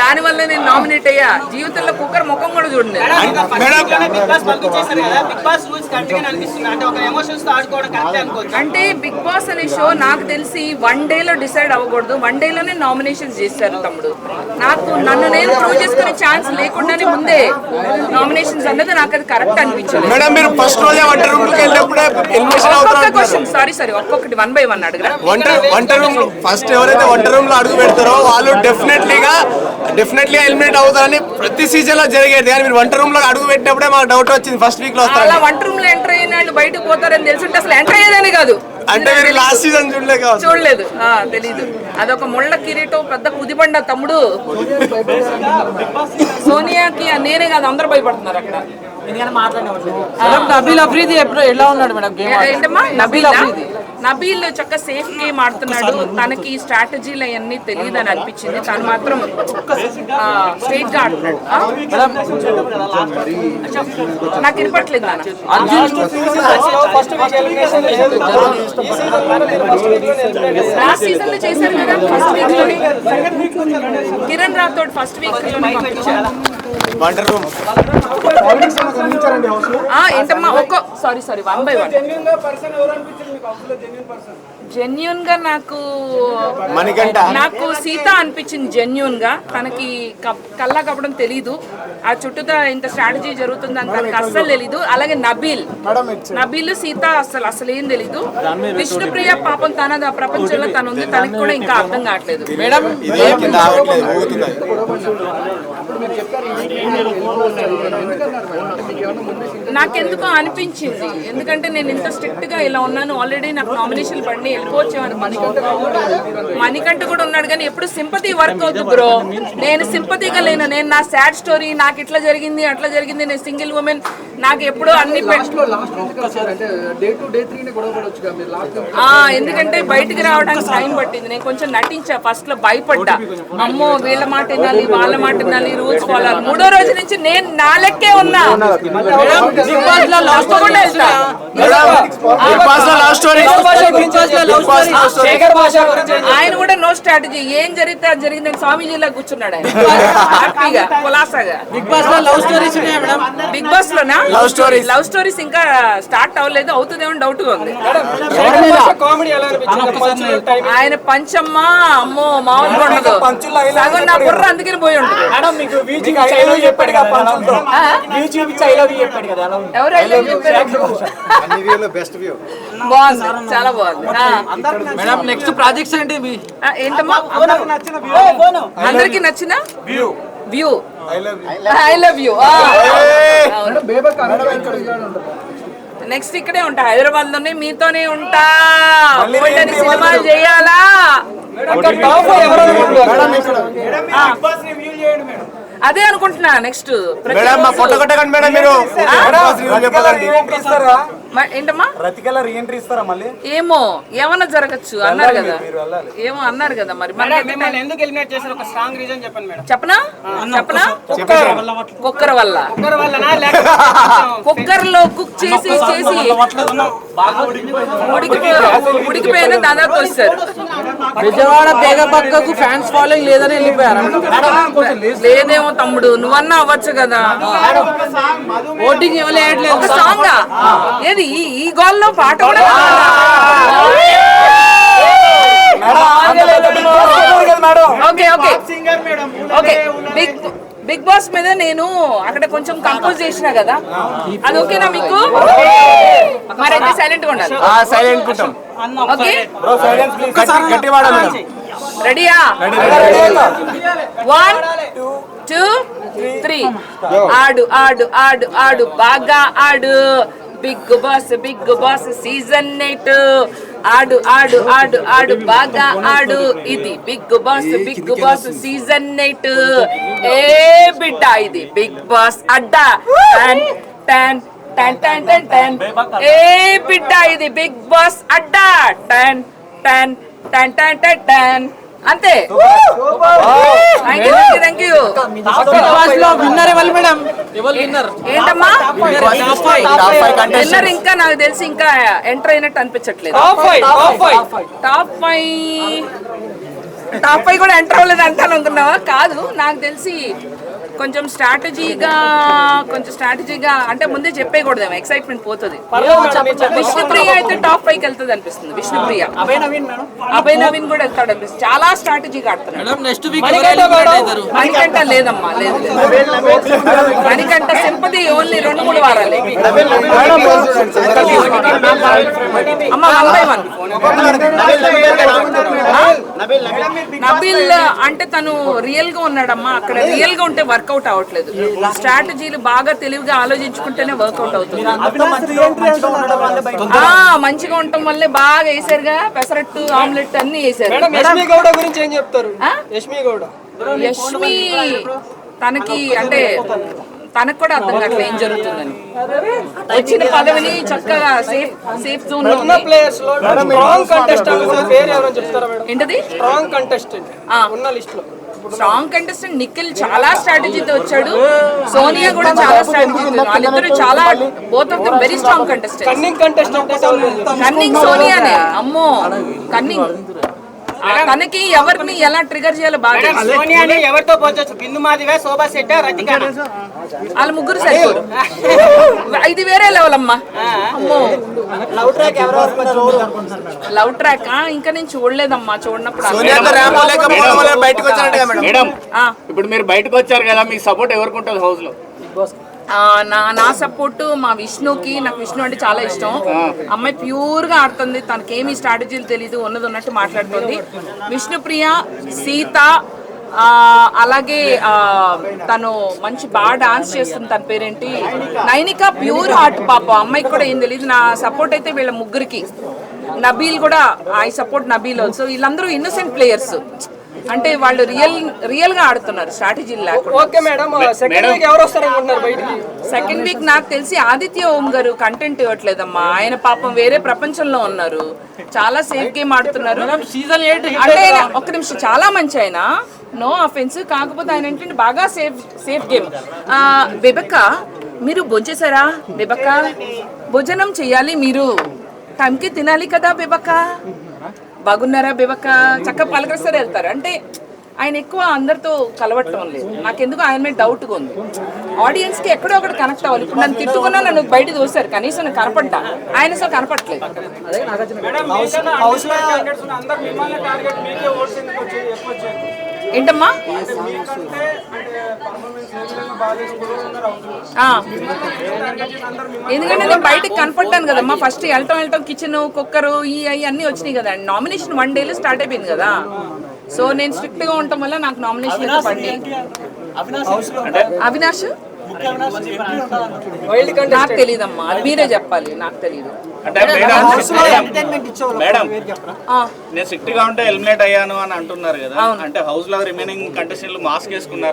దాని వల్ల నేను నామినేట్ అయ్యా. జీవితంలో కుక్కర్ ముఖం కూడా చూడండి బిగ్ బాస్ పంపించేశారు కదా. బిగ్ బాస్ రూల్స్ కరెక్ట్గా అనిపిస్తుంది అంటే ఒక ఎమోషన్స్తో ఆడుకోవడం కరెక్ట్ అనుకోవచ్చు. అంటే బిగ్ బాస్ అనే షో నాకు తెలిసి వన్ డే లో డిసైడ్ అవ్వకూడదు. వన్ డే లోనే నామినేషన్స్ చేశారు తమ్ముడు. నాకు నన్ను నేను ప్రూవ్ చేసుకునే ఛాన్స్ లేకుండానే ముందే నామినేషన్స్ అన్నది నాకు అది కరెక్ట్ అనిపించలేదు. మేడం మీరు ఫస్ట్ రోజే వంట రూమ్కి వెళ్ళినప్పుడే ఎలిమినేషన్ ఒక్కొక్క అవుతారు క్వశ్చన్ సారీ సారీ ఒక్కొక్కటి వన్ బై వన్ అడగరా. వంట వంట రూమ్ ఫస్ట్ ఎవరైతే వంట రూమ్లో అడుగు పెడతారో వాళ్ళు డెఫినెట్లీగా డెఫినెట్లీ ఎలిమినేట్ అవుతారని ప్రతి సీజన్లో జరిగేది. కానీ మీరు వంట రూమ్లో అడుగు పెట్టినప్పుడే మాకు డౌట్ వచ్చింది. ఫస్ట్ వీక్లో అలా వస్తారు వంట రూమ్లో ఎంటర్ అయిన వాళ్ళు బయటకు పోతారని తెలిసి అసలు ఎంటర్ అయ్యేదని కాదు. అంటే మీరు లాస్ట్ సీజన్ చూడలే కావచ్చు. చూడలేదు. ఆ, తెలీదు. అదొక ముళ్ళ కిరీటం పెద్ద కుదిబండ తమ్ముడు. సోనియాకి నేనే కాదు అందరు భయపడుతున్నారు అక్కడ. నబీల్ అఫ్రీది ఎప్పుడు ఎలా ఉన్నాడు మేడం ఏంటమ్మా? నబీల్ నబీల్? చక్క సేఫ్ గేమ్ ఆడుతున్నాడు. తనకి స్ట్రాటజీలు అవన్నీ తెలియదు అని అనిపించింది. తను మాత్రం స్ట్రైట్గా ఆడుతున్నాడు? నాకు వినపట్లేదు నాన్న. లాస్ట్ సీజన్లో చేశారు కదా ఫస్ట్ వీక్లోనే కిరణ్ రాథోడ్ ఫస్ట్ వీక్లోనే రూమ్ ఏంటమ్మా ఒక్కో sorry sorry one by one జెన్యున్గా నాకు మణికంఠ. నాకు సీత అనిపించింది జెన్యున్గా. తనకి కప్- కల్లా కప్పడం తెలీదు. ఆ చుట్టూతా ఇంత స్ట్రాటజీ జరుగుతుందని తనకి అస్సలు తెలీదు. అలాగే నబీల్. నబీల్ సీత అసలు అసలు ఏం తెలీదు. విష్ణుప్రియ పాపం తనది ఆ ప్రపంచంలో తను ఉంది. తనకి కూడా ఇంకా అర్థం కావట్లేదు. మేడం నాకెందుకో అనిపించింది. ఎందుకంటే నేను ఇంత స్ట్రిక్ట్గా ఇలా ఉన్నాను. ఆల్రెడీ నాకు నామినేషన్ పడి మణికంఠ కూడా ఉన్నాడు కానీ ఎప్పుడు సింపతి వర్క్ అవుతుంది బ్రో నేను సింపతిగా లేను నేను నా సాడ్ స్టోరీ నాకు ఇట్లా జరిగింది అట్లా జరిగింది నేను సింగిల్ ఉమెన్ నాకు ఎప్పుడూ అన్ని ఎందుకంటే బయటికి రావడానికి టైం పట్టింది నేను కొంచెం నటించా ఫస్ట్లో భయపడ్డా అమ్మో వీళ్ళ మాట వినాలి వాళ్ళ మాట వినాలి రూల్స్ ఫాలో మూడో రోజు నుంచి నేను నా లెక్కే ఉన్నా Big Boss love love love ఆయన కూడా నో స్ట్రాటజీ ఏం జరిగితే అది జరిగిందని స్వామీజీలా కూర్చున్నాడు ఆయన. హ్యాపీగా కులాసాగా. బిగ్ బాస్లో లవ్ స్టోరీస్ ఉన్నాయా మేడం? బిగ్ బాస్ లోనా? Love stories. లవ్ స్టోరీస్ ఇంకా స్టార్ట్ అవ్వలేదు. అవుతుందేమో డౌట్గా ఉంది ఆయన పంచమ్మ అమ్మో మామూలుగా ఉండదు సగం నా బుర్ర అందుకని పోయి ఉంటుంది. మేడం మీకు వీచి చైలవ్ చెప్పాడు కదా పంచులతో వీచి చైలవ్ చెప్పాడు కదా అలా ఉంది. ఎవరు చాలా బాగుంది. మేడం నెక్స్ట్ ప్రాజెక్ట్స్ ఏంటి? మీ ఏంటమ్మా? అందరికి నచ్చిన view view I love you next ఇక్కడే ఉంటా. హైదరాబాద్లోనే మీతోనే ఉంటా. సినిమాలు చేయాలా? అదే అనుకుంటున్నా. నెక్స్ట్ ఫోటో కొట్టకండి మేడం మీరు. ఏంటమ్మా? రతికల రీఎంట్రీ ఇస్తారా మళ్ళీ? ఏమో ఏమన్నా జరగచ్చు అన్నారు కదా. ఏమో అన్నారు కదా మరి. మిమ్మల్ని ఎందుకు ఎలిమినేట్ చేశారు? ఒక స్ట్రాంగ్ రీజన్ చెప్పండి మేడం. చెప్పనా? చెప్పనా? కుక్కర్ వల్ల ఒక్కరి వల్లనా? లేకపోతే కుక్కర్లో కుక్ చేసి చేసి. ఉడికిపోయి ఉడికిపోయిన దాదాపు వస్తారు. విజయవాడ తీగ పక్కకు ఫ్యాన్స్ ఫాలోయింగ్ లేదని వెళ్ళిపోయారు? లేదేమో తమ్ముడు నువ్వన్నా అవ్వచ్చు కదా. ఓటింగ్ ఇవ్వలేదు సాంగ్ ఏది? ఈ ఈ గోల్లో పాట కూడా okay okay. Singer madam okay. Big Big Boss మీద నేను అక్కడ కొంచెం కంపోజ్ చేసిన కదా? అది ఓకేనా మీకు? మరైతే సైలెంట్గా ఉండాలి సైలెంట్ ఉంటాం. ఓకే. రెడీయా? వన్ టూ త్రీ ఆడు ఆడు ఆడు ఆడు. బాగా ఆడు. Big Boss Big Boss season eight ఆడు ఆడు ఆడు ఆడు. బాగా ఆడు. ఇది Big Boss Big Boss season eight ఏ బిడ్డ ఇది? బిగ్ బాస్ అడ్డా. టన్ టన్ టన్ టన్ టన్ టన్ ఏ బిడ్డ ఇది? బిగ్ బాస్ అడ్డా. టన్ టన్ టన్ టన్ టన్ టన్ అంతే. థ్యాంక్ యూ విన్నర్ ఎవరు మేడం ఏంటమ్మా? విన్నర్ ఇంకా నాకు తెలిసి ఇంకా ఎంటర్ అయినట్టు అనిపించట్లేదు. Top five top five top five top five కూడా ఎంటర్ అవ్వలేదు అంటాను అనుకున్నావా? కాదు నాకు తెలిసి కొంచెం స్ట్రాటజీగా కొంచెం స్ట్రాటజీగా అంటే ముందే చెప్పేయకూడదేమో ఎక్సైట్మెంట్ పోతుంది విష్ణుప్రియ అయితే టాప్ ఫైవ్కి వెళ్తుంది అనిపిస్తుంది విష్ణుప్రియ అభయ్ నవీన్ మేడం అభయ్ నవీన్ కూడా వెళ్తాడు అనిపిస్తుంది చాలా స్ట్రాటజీగా ఆడుతున్నాడు మేడం నెక్స్ట్ వీక్ మణికంఠ లేదమ్మా లేదు. మణికంఠ సింపతి ఓన్లీ రెండు మూడు వారాలే అమ్మ వన్ బై వన్ నబిల్ అంటే తను రియల్గా ఉన్నాడమ్మా. అక్కడ రియల్గా ఉంటే వర్కౌట్ అవ్వట్లేదు. స్ట్రాటజీలు బాగా తెలివిగా ఆలోచించుకుంటేనే వర్కౌట్ అవుతుంది. మంచిగా ఉండటం వల్లే బాగా వేసారుగా. పెసరట్టు ఆమ్లెట్ అన్ని వేసారు. యష్మి గౌడ గురించి ఏం చెప్తారు? ఆ? యష్మి గౌడ. యష్మి తనకి అంటే తనకు కూడా అర్థం కావట్లేదు. ఏం జరుగుతుందని. వచ్చిన పదవిని చక్కగా సేఫ్ సేఫ్ జోన్లో ఉన్న. ప్లేయర్స్లో స్ట్రాంగ్ కంటెస్టెంట్ పేరు ఎవరో చెప్తారా మేడం? ఏంటది? స్ట్రాంగ్ కంటెస్టెంట్ ఆ. ఉన్న లిస్ట్లో స్ట్రాంగ్ కంటెస్టెంట్ నిఖిల్ చాలా స్ట్రాటజీతో వచ్చాడు. సోనియా కూడా చాలా స్ట్రాటజీతో వాళ్ళిద్దరు చాలా both of them very strong contestant cunning contestant cunning సోనియానే. అమ్మో. కన్నింగ్ తనకి ఎవరిని ఎలా ట్రిగర్ చేయాలో బాగా ఎవరితో పోల్చొచ్చు? బిందు మాదివే శోభా శెట్టి రతిక. వాళ్ళ ముగ్గురు సరిపోరు. ఇది వేరే లెవెల్ అమ్మా. అమ్మో లవ్ ట్రాక్ ఎవరు లవ్ ట్రాక్ ఇంకా నేను చూడలేదమ్మా చూడనప్పుడు మేడం మేడం. ఆ, ఇప్పుడు మీరు బయటకు వచ్చారు కదా మీకు సపోర్ట్ ఎవరికి ఉంటుంది హౌస్లో ఆ, నా నా సపోర్ట్ మా విష్ణుకి నాకు విష్ణు అంటే చాలా ఇష్టం. అమ్మాయి ప్యూర్గా ఆడుతుంది తనకేమి స్ట్రాటజీలు తెలీదు ఉన్నది ఉన్నట్టు మాట్లాడుతుంది. విష్ణుప్రియ సీత అలాగే ఆ, తను మంచి బాగా డాన్స్ చేస్తుంది. తన పేరేంటి? నైనిక ప్యూర్ హార్ట్ పాప. అమ్మాయికి కూడా ఏం తెలియదు నా సపోర్ట్ అయితే వీళ్ళ ముగ్గురికి. నబీల్ కూడా ఐ సపోర్ట్ నబీల్ ఆల్సో వీళ్ళందరూ ఇన్నోసెంట్ ప్లేయర్స్ అంటే వాళ్ళు రియల్ రియల్గా ఆడుతున్నారు స్ట్రాటజీలు లేకుండా. ఓకే మేడం సెకండ్ వీక్ నాకు తెలిసి ఆదిత్య ఓం గారు కంటెంట్ ఇవ్వట్లేదమ్మా. ఆయన పాపం వేరే ప్రపంచంలో ఉన్నారు. చాలా సేఫ్ గేమ్ ఆడుతున్నారు. అంటే ఒక్క నిమిషం చాలా మంచి ఆయన. నో అఫెన్స్ కాకపోతే ఆయన ఏంటంటే బాగా సేఫ్ సేఫ్ గేమ్. బెబక్క మీరు భోంచేశారా? బెబక్క భోజనం చేయాలి మీరు. టైంకి తినాలి కదా బెబక్క. బాగున్నారా బెబక్క? చక్కగా పలకరిస్తారు వెళ్తారు. అంటే ఆయన ఎక్కువ అందరితో కలవటం లేదు. నాకెందుకు ఆయన మీద డౌట్గా ఉంది. ఆడియన్స్కి ఎక్కడో ఒకటి కనెక్ట్ అవ్వాలి. ఇప్పుడు నన్ను తిట్టుకున్నా నన్ను బయట చూస్తారు కనీసం నేను కనపడ్డా. ఆయన అసలు కనపట్లేదు ఏంటమ్మా? ఆ. ఎందుకంటే నేను బయటకు కనపడ్డాను కదమ్మా. ఫస్ట్ వెళ్ళటం వెళ్ళటం కిచెన్ కుక్కర్ ఈ అవి అన్నీ వచ్చినాయి కదా. నామినేషన్ వన్ డేలో స్టార్ట్ అయిపోయింది కదా. సో నేను స్ట్రిక్ట్గా ఉండటం వల్ల నాకు నామినేషన్ అవినాష్? నాకు తెలియదమ్మా అది మీరే చెప్పాలి. నాకు తెలియదు అంటే మేడం నేను స్ట్రిక్ట్గా ఉంటే ఎలిమినేట్ అయ్యాను అని అంటున్నారు కదా. అంటే హౌస్లో రిమైనింగ్ కంటెస్టెంట్లు మాస్క్ వేసుకున్నారు